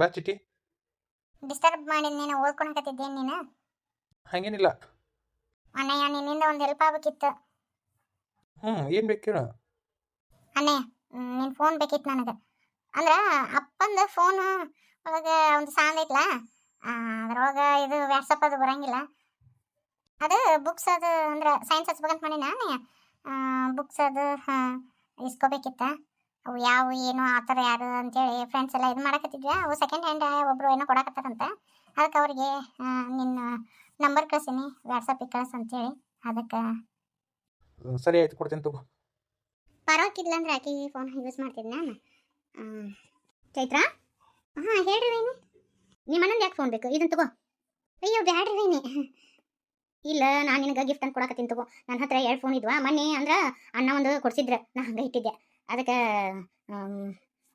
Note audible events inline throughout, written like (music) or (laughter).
ಬಾ ಚಿಟಿ ಡಿಸ್ಟರ್ಬ್ ಮಾಡಿ ನೀನು ಓದ್ಕೊಳಕತ್ತಿದ್ದೇನು ನೀನು? ಹಂಗೇನಿಲ್ಲ. ಅಣ್ಣಯ್ಯ ನಿನ್ನಿಂದ ಒಂದು ಹೆಲ್ಪ್ ಆಗ್ಬೇಕಿತ್ತು. ಹ್ಞೂ ಏನು ಬೇಕು ಅಣ್ಣ ಅಣ್ಣಯ್ಯ ನಿನ್ನ ಫೋನ್ ಬೇಕಿತ್ತು ನನಗೆ. ಅಂದ್ರೆ ಅಪ್ಪಂದು ಫೋನ್ ಒಳಗೆ ಒಂದು ಸಾಂಗ್ ಐತ್ಲ? ಅದ್ರೊಳಗೆ ಇದು ವ್ಯಾಟ್ಸಪ್ ಅದು ಬರಂಗಿಲ್ಲ. ಅದು ಬುಕ್ಸ್ ಅದು ಅಂದ್ರೆ ಸೈನ್ಸ್ ಹಚ್ಬೇಕಂತ ಮಾಡಿನ ಬುಕ್ಸ್ ಅದು ಹಾಂ ಇಸ್ಕೋಬೇಕಿತ್ತ? ಅವು ಯಾವ ಏನು ಆ ಥರ ಯಾರು ಅಂತೇಳಿ ಫ್ರೆಂಡ್ಸ್ ಎಲ್ಲ ಇದು ಮಾಡಕತ್ತಿದ್ವಿ. ಅವು ಸೆಕೆಂಡ್ ಹ್ಯಾಂಡ್ ಒಬ್ಬರು ಏನೋ ಕೊಡಕತ್ತಾರಂತೆ. ಅದಕ್ಕೆ ಅವ್ರಿಗೆ ನಿನ್ನ ನಂಬರ್ ಕಳ್ಸೀನಿ ವಾಟ್ಸಪ್ಪಿಗೆ ಕಳ್ಸು ಅಂತೇಳಿ. ಅದಕ್ಕೆ ಸರಿ ಆಯ್ತು ಕೊಡ್ತೀನಿ ತಗೋ. ಪರವಾಗಿಲ್ಲ ಅಂದ್ರೆ ಆಕೆ ಫೋನ್ ಯೂಸ್ ಮಾಡ್ತಿದ್ದೆ ನಾನು. ಚೈತ್ರಾ? ಹಾಂ ಹೇಳ್ರಿ ವೈನಿ. ನಿಮ್ಮ ಅಣ್ಣಂದು ಯಾಕೆ ಫೋನ್ ಬೇಕು? ಇದನ್ನು ತಗೋ. ಅಯ್ಯೋ ಬ್ಯಾಡ್ರಿ ವೈನಿ. ಇಲ್ಲ ನಾನು ನಿನಗೆ ಗಿಫ್ಟ್ ಅಂತ ಕೊಡಕತ್ತೀನಿ ತಗೋ. ನನ್ನ ಹತ್ರ ಎರಡು ಫೋನ್ ಇದ್ವಾ. ಮೊನ್ನೆ ಅಂದ್ರೆ ಅಣ್ಣ ಒಂದು ಕೊಡ್ಸಿದ್ರೆ. ನಾ ಹಂಗೆ ಇಟ್ಟಿದ್ದೆ. ಅದಕ್ಕೆ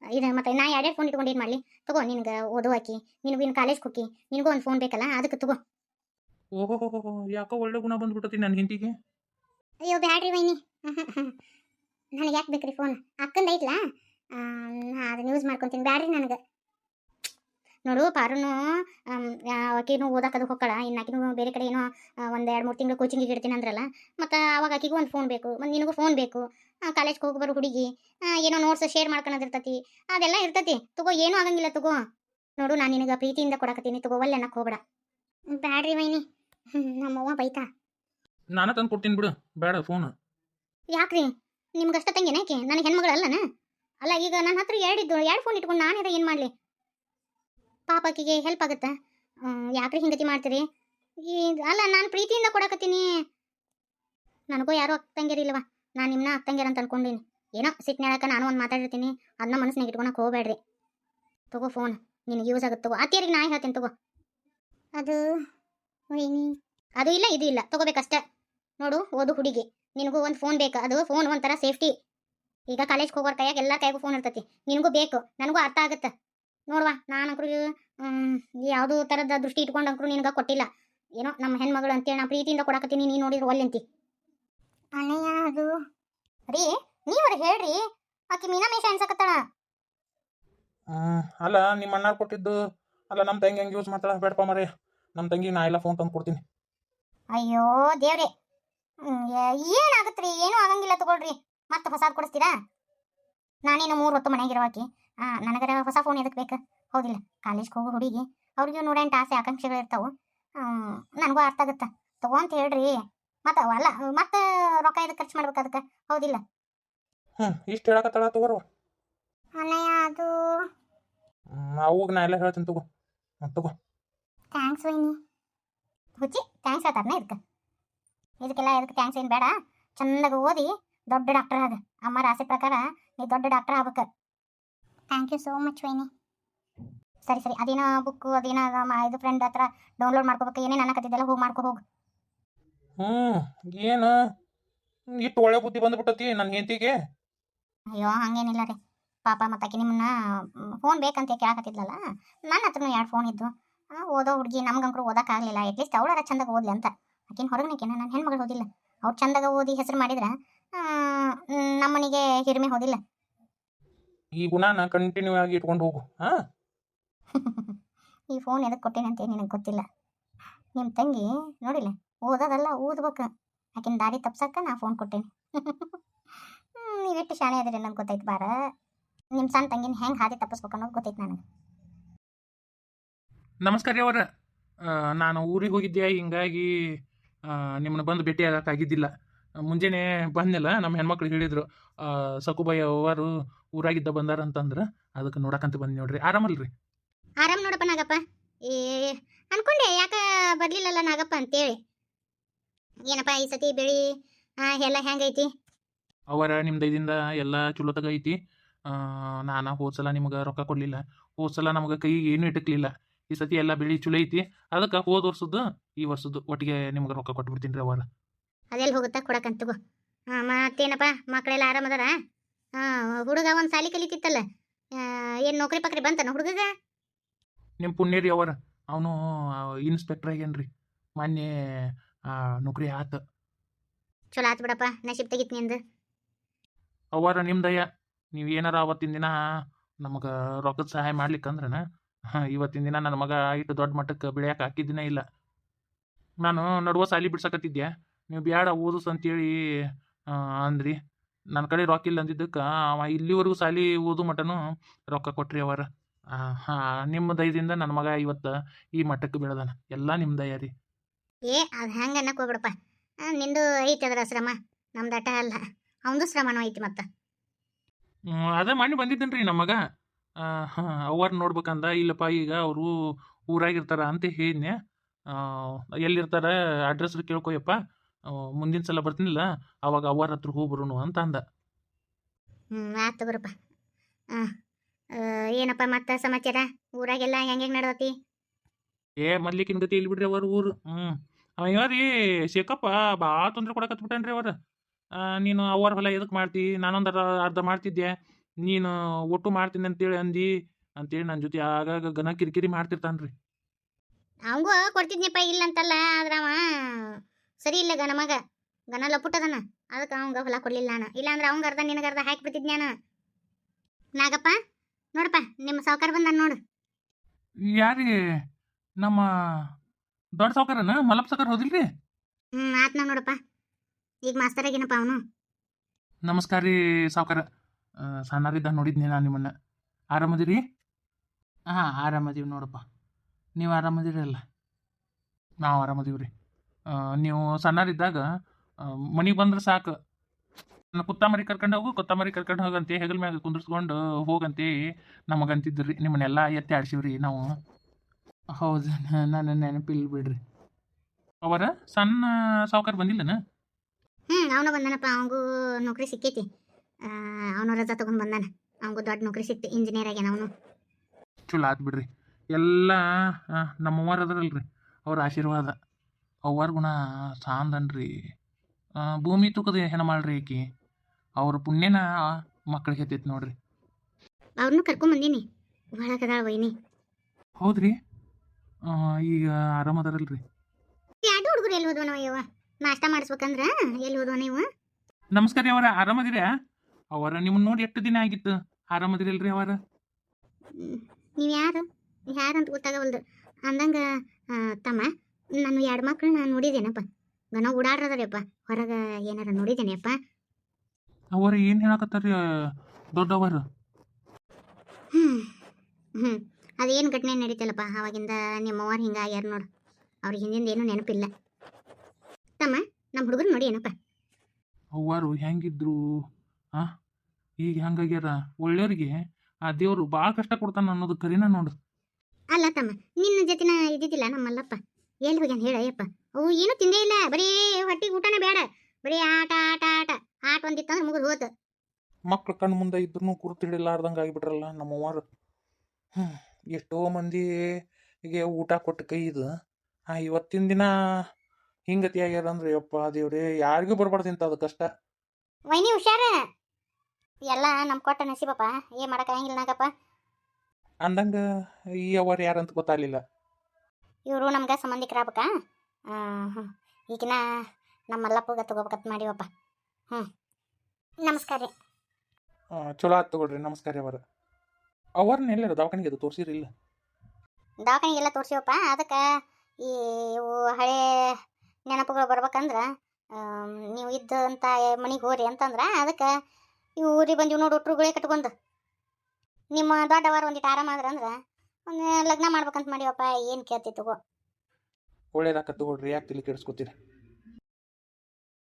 ಇದು ಮತ್ತೆ ನಾ ಎರಡೆರಡು ಫೋನ್ ಇಟ್ಕೊಂಡು ಏನು ಮಾಡಲಿ? ತಗೋ ನಿನಗೆ ಓದೋ ಹಾಕಿ ನಿನಗೂ ಇನ್ನು ಕಾಲೇಜ್ಗೆ ಹೋಗಿ ನಿನಗೂ ಒಂದು ಫೋನ್ ಬೇಕಲ್ಲ ಅದಕ್ಕೆ ತಗೋ. ಓಹೋ ಯಾಕೋ ಒಳ್ಳೆ ಗುಣ ಬಂದ್ಬಿಟ್ಟತಿ ನನ್ನ ಹಿಂದಿಗೆ ಅಯ್ಯೋ ಬ್ಯಾಡ್ರಿ ವೈನಿ. (laughs) ನನಗೆ ಯಾಕೆ ಬೇಕ್ರಿ ಫೋನ್ ಅಕ್ಕಂದು ಐತ್ಲಾ? ಅದನ್ನ ಯೂಸ್ ಮಾಡ್ಕೊತೀನಿ. ಬ್ಯಾಡ್ರಿ ನನಗೆ. ನೋಡು ಪಾರುನು ಆಕಿನೂ ಓದಕ್ಕದು ಹೋಕ್ಕಳ ಇನ್ನು ಆಕಿನೂ ಬೇರೆ ಕಡೆ ಏನೋ ಒಂದು ಎರಡು ಮೂರು ತಿಂಗಳು ಕೋಚಿಂಗಿಗೆ ಇಡ್ತೀನಿ ಅಂದ್ರಲ್ಲ ಮತ್ತು ಅವಾಗ ಆಕಿಗೂ ಒಂದು ಫೋನ್ ಬೇಕು ಮತ್ತು ನಿನಗೂ ಫೋನ್ ಬೇಕು ಕಾಲೇಜ್ಗೆ ಹೋಗಿ ಬರೋ ಹುಡುಗಿ ಏನೋ ನೋಟ್ಸ್ ಶೇರ್ ಮಾಡ್ಕೊಳೋದು ಇರ್ತತಿ ಅದೆಲ್ಲ ಇರ್ತತಿ ತಗೋ ಏನೂ ಆಗಂಗಿಲ್ಲ ತಗೋ ನೋಡು ನಾನು ನಿನಗೆ ಪ್ರೀತಿಯಿಂದ ಕೊಡಕತ್ತೀನಿ ತಗೋ ಒಲ್ಲೆ ಅನ್ನಕ್ಕೆ ಹೋಗ್ಬೇಡ. ಬ್ಯಾಡ್ರಿ ವೈನಿ ನಮ್ಮವ್ವ ಬೈತಾ. ನಾನು ತಂದು ಕೊಡ್ತೀನಿ ಬಿಡು ಬೇಡ ಫೋನ್ ಯಾಕ್ರಿ? ನಿಮ್ಗಷ್ಟ ತಂಗಿನೇಕೆ ನನಗೆ ಹೆಣ್ಮಗಳಲ್ಲನ ಅಲ್ಲ ಈಗ ನನ್ನ ಹತ್ರ ಎರಡಿದ್ದು ಎರಡು ಫೋನ್ ಇಟ್ಕೊಂಡು ನಾನಿದ್ರೆ ಏನು ಮಾಡಲಿ? ಪಾಪಕಿಗೆ ಹೆಲ್ಪ್ ಆಗುತ್ತಾ. ಯಾಕ್ರಿ ಹಿಂಗತಿ ಮಾಡ್ತೀರಿ? ಈ ಅಲ್ಲ ನಾನು ಪ್ರೀತಿಯಿಂದ ಕೊಡಕತ್ತೀನಿ. ನನಗೂ ಯಾರೂ ಅಕ್ಕಂಗಿರಿಲ್ವ ನಾನು ನಿಮ್ಮನ್ನ ಅಕ್ಕಂಗಿರ ಅಂತ ಅನ್ಕೊಂಡೀನಿ. ಏನೋ ಸಿಟ್ನ್ಯಾಳಕ ನಾನು ಒಂದು ಮಾತಾಡಿರ್ತೀನಿ. ಅದನ್ನ ಮನಸ್ಸಿನಾಗ ಇಟ್ಕೊಳಕ್ ಹೋಗ್ಬೇಡ್ರಿ. ತಗೋ ಫೋನ್ ನಿನಗೆ ಯೂಸ್ ಆಗುತ್ತೆ ತಗೋ. ಅತ್ತಿಯರಿಗೆ ನಾ ಹೇಳ್ತೀನಿ ತಗೋ. ಅದು ಅದು ಇಲ್ಲ ಇದು ಇಲ್ಲ. ತಗೋಬೇಕಷ್ಟೇ. ನೋಡು ಓದು ಹುಡುಗಿ. ನಿನಗೂ ಒಂದು ಫೋನ್ ಬೇಕು. ಅದು ಫೋನ್ ಒಂಥರ ಸೇಫ್ಟಿ ಈಗ ಕಾಲೇಜ್ಗೆ ಹೋಗೋರ್ ಕೈಯಾಗ ಎಲ್ಲ ಕೈಗೂ ಫೋನ್ ಇರ್ತೈತಿ. ನಿನಗೂ ಬೇಕು. ನನಗೂ ಅರ್ಥ ಆಗುತ್ತೆ. ನೋಡ್ವಾ ನಾನು ಅಂಕ್ರು ಯಾವುದೋ ಥರದ ದೃಷ್ಟಿ ಇಟ್ಕೊಂಡು ಅಂಕ್ರು ನಿನಗೆ ಕೊಟ್ಟಿಲ್ಲ. ಏನೋ ನಮ್ಮ ಹೆಣ್ಮಗಳು ಅಂತೇಳಿ ನಾ ಪ್ರೀತಿಯಿಂದ ಕೊಡಕತ್ತೀನಿ ನೀನು ನೋಡಿದ್ರು ಒಲ್ಲೆಂತಿ ಅಣ್ಣಯ್ಯ ಅದು. ರೀ ನೀವ್ರಿ ಹೇಳ್ರಿ ಆಕಿ ಮೀನಾಮೇಶ ಅನ್ಸಕತ್ತಾಳ. ಹ್ಮ್ ಅಲ್ಲ ನಿಮ್ಮ ಅಣ್ಣ ಕೊಟ್ಟಿದ್ದು ಅಲ್ಲ ನಮ್ಮ ತಂಗಿ ಹೆಂಗೆ ಯೂಸ್ ಮಾಡ್ತಾಳ? ಬೇಡಪ್ಪ ಮರಿ ನಮ್ಮ ತಂಗಿ ನಾ ಎಲ್ಲ ಫೋನ್ ತಂದು ಕೊಡ್ತೀನಿ. ಅಯ್ಯೋ ದೇವ್ರಿ. ಏನಾಗತ್ರಿ? ಏನೂ ಆಗಂಗಿಲ್ಲ ತಗೊಳ್ರಿ. ಮತ್ತೆ ಹೊಸಾದ್ ಕೊಡಿಸ್ತೀರಾ? ನಾನೇನು ಮೂರು ಹೊತ್ತು ಮನೆಗಿರುವಾಕಿ ನನಗರ ಹೊಸ ಫೋನ್ ಎದಕ್ಕೆ ಬೇಕು? ಹೌದಿಲ್ಲ. ಕಾಲೇಜ್ಗೆ ಹೋಗೋ ಹುಡುಗಿ ಅವ್ರಿಗೂ ನೂರೆಂಟು ಆಸೆ ಆಕಾಂಕ್ಷೆಗಳು ಇರ್ತಾವೆ. ನನಗೂ ಅರ್ಥ ಆಗುತ್ತೆ. ತಗೋ ಅಂತ ಹೇಳ್ರಿ. ಮತ್ತೆ ಅಲ್ಲ ಮತ್ತೆ ರೊಕ್ಕ ಇದಕ್ಕೆ ಖರ್ಚು ಮಾಡ್ಬೇಕು ಅದಕ್ಕೆ? ಹೌದಿಲ್ಲ. ಹ್ಞೂ ಇಷ್ಟು ಹೇಳಕತ್ತಳ ತಗೋರು ಅಣ್ಣಯ್ಯ ಅದು. ಅವಾಗ ನಾ ಎಲ್ಲ ಹೇಳ್ತೀನಿ ತಗೋ. ನಾ ತಗೋ. ಥ್ಯಾಂಕ್ಸ್ ವೈನಿ. ಹುಚ್ಚಿ ಥ್ಯಾಂಕ್ಸ್ ಹೇಳ್ತಾರನೇ ಇದಕ್ಕೆ? ಇದಕ್ಕೆಲ್ಲ ಇದಕ್ಕೆ ಥ್ಯಾಂಕ್ಸ್ ಏನು ಬೇಡ. ಚೆನ್ನಾಗಿ ಓದಿ ದೊಡ್ಡ ಡಾಕ್ಟರ್ ಆಗ ಅಮ್ಮರ ಆಸೆ ಪ್ರಕಾರ ನೀ ದೊಡ್ಡ ಡಾಕ್ಟರ್ ಆಗ್ಬೇಕು. ಥ್ಯಾಂಕ್ ಯು ಸೋ ಮಚ್ ವೈನಿ ಸರಿ ಸರಿ. ಅದೇನೋ ಬುಕ್ಕು ಅದೇನೋ ಇದು ಫ್ರೆಂಡ್ ಹತ್ರ ಡೌನ್ಲೋಡ್ ಮಾಡ್ಕೋಬೇಕು. ಏನೇ ನನ್ನ ಕತ್ತಿದ್ದೆಲ್ಲ ಹೋಗಿ ಮಾಡ್ಕೊ ಹೋಗು. ಹ್ಞೂ ಏನು? ಇಟ್ಟು ಒಳ್ಳೆ ಬುದ್ಧಿ ಬಂದ್ಬಿಟ್ಟತಿ ನನ್ನ ಹೆಂಡತಿಗೆ? ಅಯ್ಯೋ ಹಂಗೇನಿಲ್ಲ ರೀ. ಪಾಪ ಮತ್ತಾಕಿ ನಿಮ್ಮನ್ನ ಫೋನ್ ಬೇಕಂತ ಕೇಳಕತ್ತಿದ್ಲಲ್ಲ? ನನ್ನ ಹತ್ರನೂ ಎರಡು ಫೋನ್ ಇದ್ದು? ಓದೋ ಹುಡುಗಿ ನಮ್ಗಂಕರು ಓದಕ್ಕಾಗಲಿಲ್ಲ ಅಟ್ಲೀಸ್ಟ್ ಅವಳರ ಚಂದಾಗ ಓದ್ಲಿ ಅಂತ. ಆಕಿನ ಹೊರಗನಕೇನ ನನ್ನ ಹೆಣ್ಮಗಳು ಓದಿಲ್ಲ. ಅವ್ರು ಚಂದಾಗ ಓದಿ ಹೆಸರು ಮಾಡಿದ್ರೆ ನಮ್ಮನಿಗೆ ಹಿರಿಮೆ ಹೋದಿಲ್ಲ. ಈ ಗುಣನ ಕಂಟಿನ್ಯೂ ಆಗಿ ಇಟ್ಕೊಂಡು ಹೋಗು ಹಾ? ಈ ಫೋನ್ ಎದಕ್ಕೆ ಕೊಟ್ಟೇನಂತ ನಿನಗೆ ಗೊತ್ತಿಲ್ಲ? ನಿಮ್ಮ ತಂಗಿ ನೋಡಿಲ್ಲ ಓದೋದಲ್ಲ ಓದ್ಬೇಕು. ಆಕಿನ ದಾರಿ ತಪ್ಸಕ್ಕ ನಾ ಫೋನ್ ಕೊಟ್ಟೇನಿ. ನೀವೆಷ್ಟು ಶಾಣೆ ಅದ್ರಿ ನನಗೆ ಗೊತ್ತೈತೆ ಬಾರ. ನಿಮ್ಮ ಸಣ್ಣ ತಂಗಿನ ಹೆಂಗೆ ಹಾದಿ ತಪ್ಪಿಸ್ಬೇಕು ಅನ್ನೋದು ಗೊತ್ತೈತೆ ನನಗೆ. ನಮಸ್ಕಾರ ರೀ ಅವರ. ನಾನು ಊರಿಗೆ ಹೋಗಿದ್ದೆ ಹಿಂಗಾಗಿ ನಿಮ್ಮನ್ನ ಬಂದು ಭೇಟಿ ಆಗಕ್ಕಾಗಿದ್ದಿಲ್ಲ. ಮುಂಜಾನೆ ಬಂದಿಲ್ಲ ನಮ್ಮ ಹೆಣ್ಮಕ್ಳು ಹೇಳಿದ್ರು ಸಕುಬಾಯಿ ಅವರು ಊರಾಗಿದ್ದ ಬಂದಾರ ಅಂತಂದ್ರೆ ಅದಕ್ಕೆ ನೋಡಕಂತ ಬಂದು ನೋಡ್ರಿ ಆರಾಮಲ್ರಿ? ಆರಾಮ್ ನೋಡಪ್ಪ ನಾಗಪ್ಪ ಏ ಅನ್ಕೊಂಡೆ ಯಾಕ ಬರ್ಲಿಲ್ಲಲ್ಲ ನಾಗಪ್ಪ ಅಂತೇಳಿ. ಏನಪ್ಪ ಈ ಸತಿ ಬೆಳಿ ಎಲ್ಲ ಹೆಂಗೈತಿ? ಅವರ ನಿಮ್ದು ಇದರಿಂದ ಎಲ್ಲ ಚಲೋತಾಗ ಐತಿ ನಾನು ಹೋದ ಸಲ ನಿಮ್ಗೆ ರೊಕ್ಕ ಕೊಡಲಿಲ್ಲ ಹೋದ ಸಲ ನಮ್ಗೆ ಕೈಗೆ ಏನು ಇಟ್ಟಕ್ಲಿಲ್ಲ ಈ ಸತಿ ಎಲ್ಲ ಬೆಳಿ ಚಲೋ ಐತಿ ಅದಕ್ಕೆ ಹೋದ ವರ್ಷದ್ದು ಈ ವರ್ಷದ್ದು ಒಟ್ಟಿಗೆ ನಿಮ್ಗೆ ರೊಕ್ಕ ಕೊಟ್ಬಿಡ್ತೀನಿ ರೀ ಅವರ ಅದೆಲ್ಲಿ ಹೋಗುತ್ತಾ? ಕೊಡಕಂತಗೋ ಹಾಂ ಮತ್ತೇನಪ್ಪ? ಮಕ್ಕಳೆಲ್ಲ ಆರಾಮದಾರ ಹಾಂ ಹುಡುಗ ಒಂದು ಸಾಲಿ ಕಲಿತಿತ್ತಲ್ಲ. ಏನು ನೌಕರಿ ಪಕ್ರಿ ಬಂತನ ಹುಡುಗಗ? ನಿಮ್ಮ ಪುಣ್ಯರಿ ಅವರ. ಅವನು ಇನ್ಸ್ಪೆಕ್ಟರ್ ಆಗೇನ್ರಿ ಮೊನ್ನೆ ನೌಕರಿ ಆತ. ಚಲೋ ಆತ್ ಬಿಡಪ್ಪ. ನಶೀಬ್ ತೆಗಿತ್ ನಿಂದು. ಅವರ ನಿಮ್ಮ ದಯ. ನೀವು ಏನಾರ ಅವತ್ತಿನ ದಿನ ನಮಗೆ ರೊಕ್ಕದ ಸಹಾಯ ಮಾಡ್ಲಿಕ್ಕಂದ್ರನ ಹಾಂ ಇವತ್ತಿನ ದಿನ ನನ್ನ ಮಗ ಇಟ್ಟು ದೊಡ್ಡ ಮಟ್ಟಕ್ಕೆ ಬೆಳೆಯಕ್ಕೆ ಹಾಕಿದ್ದಿನೇ ಇಲ್ಲ. ನಾನು ನಡುವ ಸಾಲಿ ಬಿಡ್ಸಕತ್ತಿದ್ದೆ ನೀವು ಬೇಡ ಓದಿಸ್ ಅಂತೇಳಿ ಅಂದ್ರಿ. ನನ್ನ ಕಡೆ ರೊಕ್ಕ ಇಲ್ಲ ಅಂದಿದ್ದಕ್ಕೆ ಅವ ಇಲ್ಲಿವರೆಗೂ ಸಾಲಿ ಓದು ಮಟನು ರೊಕ್ಕ ಕೊಟ್ರಿ ಅವರ. ಹಾಂ ನಿಮ್ಮ ದಯದಿಂದ ನನ್ನ ಮಗ ಇವತ್ತು ಈ ಮಟ್ಟಕ್ಕೆ ಬೆಳೆದಾನ. ಎಲ್ಲ ನಿಮ್ಮ ದಯ ರೀ. ಏ ಅದು ಹೆಂಗೆ ಅನ್ನಕ್ಕೆ ಹೋಗ್ಬಿಡಪ್ಪ. ನಿಂದು ಐತಿ ಅದರ ಶ್ರಮ. ನಮ್ದು ಅಟ ಅಲ್ಲ. ಅವನದು ಶ್ರಮನೂ ಐತಿ ಮತ್ತೆ. ಅದೇ ಮಾಡಿ ಬಂದಿದ್ದೇನೆ ರೀ ನಮ್ಮ ಮಗ ಅವ್ರ ನೋಡ್ಬೇಕಂದ. ಇಲ್ಲಪ್ಪ ಈಗ ಅವರು ಊರಾಗಿರ್ತಾರ ಅಂತ ಹೇಳಿದ್ನೆ. ಎಲ್ಲಿರ್ತಾರ? ಅಡ್ರೆಸ್ ಕೇಳ್ಕೊಯಪ್ಪ. ಮುಂದಿನ ಸಲ ಬರ್ತೀನಿಲ್ಲ ಅವಾಗ ಅವರ ಹತ್ರ ಹೋಗ್ಬರೋನು ಅಂತ ಅಂದ. ಹ್ಞೂ ಆಯ್ತು ಬರಪ್ಪ ಹಾಂ ಏನಪ್ಪ ಮತ್ತೆ ಸಮಾಚಾರ? ಊರಾಗೆಲ್ಲ ಹೆಂಗೆ ಹೆಂಗೆ ನಡೆದತಿ? ಏ ಮೊದ್ಲಿಕಿನ ಗತಿ ಇಲ್ಲಿ ಬಿಡ್ರಿ ಅವ್ರ ಊರು. ಹ್ಞೂ ಅವ ಯಾರೀ ಶೇಖಪ್ಪ ಭಾಳ ತೊಂದರೆ ಕೊಡಕತ್ಬಿಟ್ಟನ್ರಿ ಅವ್ರ. ಅವರು ನೀನು ಅವರ ಹೊಲ ಎದಕ್ಕೆ ಮಾಡ್ತಿ? ನಾನೊಂದು ಅರ್ಧ ಅರ್ಧ ಮಾಡ್ತಿದ್ದೆ. ನೀನು ಒಟ್ಟು ಮಾಡ್ತೀನಿ ಅಂತೇಳಿ ಅಂದಿ. ಅಂತೇಳಿ ನನ್ನ ಜೊತೆ ಆಗಾಗ ಗನ ಕಿರಿಕಿರಿ ಮಾಡ್ತಿರ್ತಾನ್ರಿ. ಅವಂಗೂ ಕೊಡ್ತಿದ್ನಪ್ಪ ಇಲ್ಲ ಅಂತಲ್ಲ ಆದ್ರೆ ಅವ ಸರಿ ಇಲ್ಲ ಗನ ಮಗ. ಗನ ಲಪುಟ್ಟದನ ಅದಕ್ಕೆ ಅವಂಗ ಹೊಲ ಕೊಡ್ಲಿಲ್ಲ ನಾನು ಇಲ್ಲಾಂದ್ರೆ ಅವಂಗ ಅರ್ಧ ನಿನಗೆ ಅರ್ಧ ಹಾಕಿ ಬಿಡ್ತಿದ್ದೆ ನಾನು ನಾಗಪ್ಪ ನೋಡಪ್ಪ ನಿಮ್ಮ ಸಾವುಕಾರ ಬಂದ ನೋಡು. ಯಾರಿ? ನಮ್ಮ ದೊಡ್ಡ ಸಾವುಕಾರನ? ಮಲಪ್ಪ ಸಾವುಕಾರ ಹೋದಿಲ್ರಿ? ಹ್ಞೂ ಆತ್ನ ನೋಡಪ್ಪ. ಈಗ ಮಾಸ್ತರ್ ಆಗಿನಪ್ಪ ಅವನು. ನಮಸ್ಕಾರ ರೀ ಸಾವುಕಾರ. ಸಣ್ಣರಿದ್ದ ನೋಡಿದ್ನಿ ನಾನು ನಿಮ್ಮನ್ನ. ಆರಾಮದಿರಿ? ಹಾಂ ಆರಾಮದೀವಿ ನೋಡಪ್ಪ. ನೀವು ಆರಾಮದಿರಲ್ಲ? ನಾವು ಆರಾಮದೀವಿ ರೀ ನೀವು ಸಣ್ಣರಿದ್ದಾಗ ಮನೆಗೆ ಬಂದ್ರೆ ಸಾಕು. ನಾನು ಕೊತ್ತಂಬರಿ ಕರ್ಕೊಂಡು ಹೋಗು ಕೊತ್ತಂಬರಿ ಕರ್ಕೊಂಡು ಹೋಗಂತೆ ಹೆಗಲ ಮ್ಯಾಗ ಕುಂದಿರ್ಸ್ಕೊಂಡು ಹೋಗಂತೆ ನಮಗಂತಿದ್ರಿ ನಿಮ್ಮನ್ನೆಲ್ಲ ಎತ್ತಿ ಆಡ್ಸಿವ್ರಿ ನಾವು. ಹೌದು ನನ್ನ ನೆನಪಿಲ್ಲ ಬಿಡ್ರಿ. ಅವರ ಸಣ್ಣ ಸಾವುಕಾರ ಬಂದಿಲ್ಲನ? ಹ್ಞೂ ಅವನು ಬಂದನಪ್ಪ ಅವಂಗೂ ನೌಕರಿ ಸಿಕ್ಕೈತಿ. ಅವನು ರಜಾ ತಗೊಂಡ್ ಬಂದಾನ. ಅವಂಗೂ ದೊಡ್ಡ ನೌಕರಿ ಸಿಕ್ತು ಇಂಜಿನಿಯರ್ ಆಗ್ಯಾನ ಅವನು. ಚಲೋ ಆತ್ ಬಿಡ್ರಿ. ಎಲ್ಲ ನಮ್ಮವರ ಅದಾರಲ್ರಿ ಅವ್ರ ಆಶೀರ್ವಾದ. ಅವ್ವಾರ ಗುಣ ಸಾಂದನ್ರಿ ಭೂಮಿ ತುಕದ ಹೆಣ ಮಾಡ್ರಿ ಈಕಿ? ಅವ್ರ ಪುಣ್ಯನ ಮಕ್ಕಳಿಗೆ ಹೆತ್ತಿತ್ ನೋಡ್ರಿ. ಅವ್ರನ್ನೂ ಕರ್ಕೊಂಬಂದೀನಿ ಒಳಗದಾಳ ವೈನಿ. ಹೌದ್ರಿ? ಆ, ಈಗ ಆರಾಮದಾರಲ್ರಿ ಎರಡು ಹುಡುಗರು ಎಲ್ಲಿ ಹೋದವನ ಅಯ್ಯವ ನಾಷ್ಟ ಮಾಡಿಸ್ಬೇಕಂದ್ರ ಎಲ್ಲಿ ಹೋದವ ನೀವು ನಮಸ್ಕಾರ ರೀ ಅವರ ಆರಾಮದಿರ ಅವರ ನಿಮ್ಮನ್ನ ನೋಡಿ ಎಷ್ಟು ದಿನ ಆಗಿತ್ತು? ಆರಾಮದಿರಲ್ರಿ ಅವರ ನೀವು ಯಾರು? ಯಾರಂತ ಗೊತ್ತಾಗವಲ್ದು. ಅಂದಂಗ ಆ, ತಮ್ಮ? ನಾನು ಎರಡು ಮಕ್ಕಳನ್ನ ನೋಡಿದ್ದೇನಪ್ಪ. ಗನ ಓಡಾಡ್ರದಲ್ಲಪ್ಪ ಹೊರಗೆ ಏನಾರ ನೋಡಿದ್ದೇನೆಪ್ಪ ಅವರು ಏನು ಹೇಳಕತ್ತಾರ್ರಿ ದೊಡ್ಡವರು? ಹ್ಞೂ ಹ್ಞೂ ಅದೇನು ಘಟನೆ ನಡೀತಲ್ಲಪ್ಪ. ಅವಾಗಿಂದ ನಿಮ್ಮವ್ರು ಹಿಂಗೆ ಆಗ್ಯಾರ ನೋಡು. ಅವ್ರಿಗೆ ಹಿಂದಿಂದ ಏನೂ ನೆನಪಿಲ್ಲ. ತಮ್ಮ ನಮ್ಮ ಹುಡುಗರು ನೋಡಿ ಏನಪ್ಪ? ಅವ್ವಾರು ಹೆಂಗಿದ್ರು ಆ ಈಗ ಹೆಂಗಾಗ್ಯಾರ ಒಳ್ಳೆಯವ್ರಿಗೆ ಆ ದೇವರು ಭಾಳ ಕಷ್ಟ ಕೊಡ್ತಾನೆ ಅನ್ನೋದು ಕರಿನ ನೋಡು. ಅಲ್ಲ ತಮ್ಮ ನಿನ್ನ ಜೊತೆನ ಇದ್ದಿದ್ದಿಲ್ಲ ನಮ್ಮ ಮಲ್ಲಪ್ಪ ಎಲ್ಲಿ ಹೋಗ್ಯಾನ ಹೇಳ ಅಯ್ಯಪ್ಪ. ಅವು ಏನೂ ತಿಂದೇ ಇಲ್ಲ. ಬರೀ ಹೊಟ್ಟಿಗೆ ಊಟನೇ ಬೇಡ. ಬರೀ ಆಟ ಆಟ ಆಟ. ಆಟ ಒಂದಿತ್ತಂದ್ರೆ ಮುಗಿದು ಹೋತು. ಮಕ್ಳು ಕಣ್ಣು ಮುಂದೆ ಇದ್ರೂ ಕುರ್ತು ಹಿಡಿಲಾರ್ದಂಗೆ ಆಗಿಬಿಟ್ರಲ್ಲ ನಮ್ಮ ಹ್ಞೂ ಎಷ್ಟೋ ಮಂದಿಗೆ ಊಟ ಕೊಟ್ಟ ಕೈ ಇದು. ಆ ಇವತ್ತಿನ ದಿನ ಹಿಂಗತಿ ಆಗ್ಯಾರ ಅಂದ್ರೆ ಯಪ್ಪ ದೇವ್ರೆ ಯಾರಿಗೂ ಬರ್ಬಾರ್ದು ಅದು ಕಷ್ಟ. ವೈನಿ ಹುಷಾರ? ಎಲ್ಲ ನಮ್ಮ ಕೊಟ್ಟ ನಸೀಬಪ್ಪ. ಏನು ಮಾಡೋಕ್ಕಾಗಿಲ್ಲ ನಾಗಪ್ಪ. ಅಂದಂಗೆ ಈ ಅವರ್ ಯಾರಂತ ಗೊತ್ತಾಗಲಿಲ್ಲ. ಇವರು ನಮ್ಗೆ ಸಂಬಂಧಿಕರಾಗಬೇಕಾ? ಹ್ಞೂ ಈಗಿನ ನಮ್ಮ ಮಲ್ಲಪ್ಪಗೆ ತಗೋಬೇಕಂತ ಮಾಡಿವಪ್ಪ. ಹ್ಞೂ ನಮಸ್ಕಾರ ರೀ. ಚಲೋ ಆಯ್ತು ತಗೊಳ್ರಿ. ನಮಸ್ಕಾರ ಅವರ. ಅವ್ರನ್ನ ಎಲ್ಲಾರ ದವಾಖಾನಿಗೆ ಅದು ತೋರಿಸಿರಿಲ್ಲ ದವಾಖಾನೆಗೆಲ್ಲ ತೋರಿಸಿವಪ್ಪ. ಅದಕ್ಕೆ ಈ ಇವು ಹಳೆ ನೆನಪುಗಳು ಬರ್ಬೇಕಂದ್ರೆ ನೀವು ಇದ್ದಂಥ ಮನೆಗೆ ಹೋಗ್ರಿ ಅಂತಂದ್ರೆ ಅದಕ್ಕೆ ಇವು ಊರಿಗೆ ಬಂದಿವು ನೋಡಿ ಒಟ್ರುಗಳೇ ಕಟ್ಕೊಂಡು. ನಿಮ್ಮ ದೊಡ್ಡವರು ಒಂದಿಟ್ಟು ಆರಾಮಾದ್ರೆ ಅಂದ್ರೆ ಲಗ್ನ ಮಾಡ್ಬೇಕಂತ ಮಾಡಿವಪ್ಪ ಏನು ಕೇಳ್ತಿ ತಗೋ. ಒಳ್ಳೇದಾಕ ತಗೋಳ್ರಿ ಯಾಕೆ ತಿಳಿ ಕೆಡಿಸ್ಕೊತೀರಿ